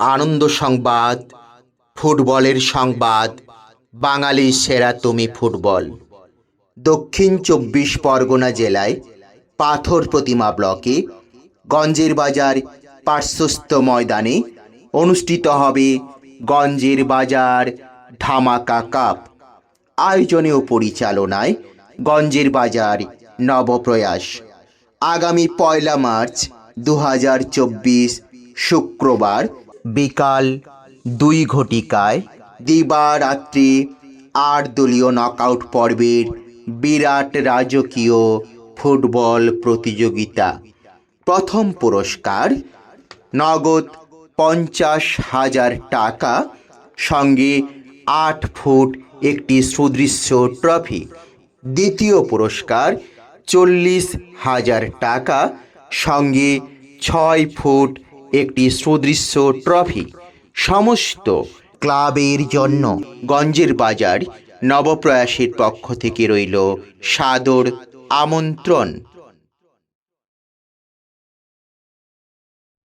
আনন্দ সংবাদ, ফুটবলের সংবাদ, বাঙালির সেরা তুমি ফুটবল। দক্ষিণ চব্বিশ পরগনা জেলায় পাথর প্রতিমা ব্লকে গঞ্জের বাজার পার্শ্বস্থ ময়দানে অনুষ্ঠিত হবে গঞ্জের বাজার ধামাকা কাপ। আয়োজনে ও পরিচালনায় গঞ্জের বাজার নবপ্রয়াস। আগামী পয়লা মার্চ দু হাজার চব্বিশ শুক্রবার বিকাল দুই ঘটিকায় দিবারাত্রি আট দলীয় নকআউট পর্বের বিরাট রাজকীয় ফুটবল প্রতিযোগিতা। প্রথম পুরস্কার নগদ পঞ্চাশ হাজার টাকা, সঙ্গে আট ফুট একটি সুদৃশ্য ট্রফি। দ্বিতীয় পুরস্কার চল্লিশ হাজার টাকা, সঙ্গে ছয় ফুট একটি সুদৃশ্য ট্রফি সমস্ত ক্লাবের জন্য গঞ্জের বাজার নবপ্রয়াসের পক্ষ থেকে রইল সাদর আমন্ত্রণ।